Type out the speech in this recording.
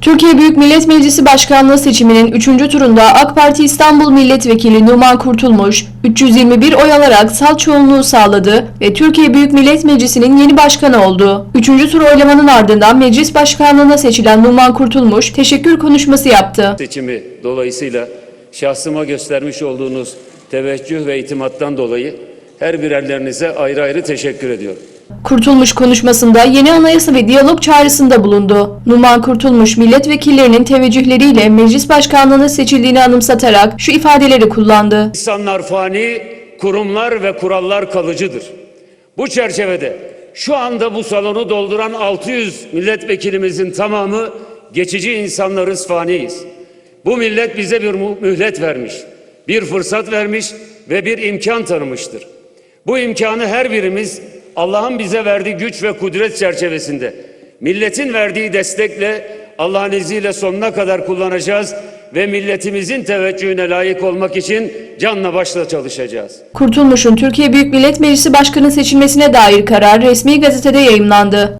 Türkiye Büyük Millet Meclisi Başkanlığı seçiminin 3. turunda AK Parti İstanbul Milletvekili Numan Kurtulmuş 321 oy alarak salt çoğunluğu sağladı ve Türkiye Büyük Millet Meclisi'nin yeni başkanı oldu. 3. tur oylamanın ardından meclis başkanlığına seçilen Numan Kurtulmuş teşekkür konuşması yaptı. seçimi dolayısıyla şahsıma göstermiş olduğunuz teveccüh ve itimattan dolayı her birerlerinize ayrı ayrı teşekkür ediyorum. Kurtulmuş konuşmasında yeni anayasa ve diyalog çağrısında bulundu. Numan Kurtulmuş milletvekillerinin teveccühleriyle meclis başkanlığına seçildiğini anımsatarak şu ifadeleri kullandı. İnsanlar fani, kurumlar ve kurallar kalıcıdır. Bu çerçevede şu anda bu salonu dolduran 600 milletvekilimizin tamamı geçici insanlarız, faniyiz. Bu millet bize bir mühlet vermiş, bir fırsat vermiş ve bir imkan tanımıştır. Bu imkanı her birimiz Allah'ın bize verdiği güç ve kudret çerçevesinde, milletin verdiği destekle Allah'ın izniyle sonuna kadar kullanacağız ve milletimizin teveccühüne layık olmak için canla başla çalışacağız. Kurtulmuş'un Türkiye Büyük Millet Meclisi Başkanı seçilmesine dair karar resmi gazetede yayımlandı.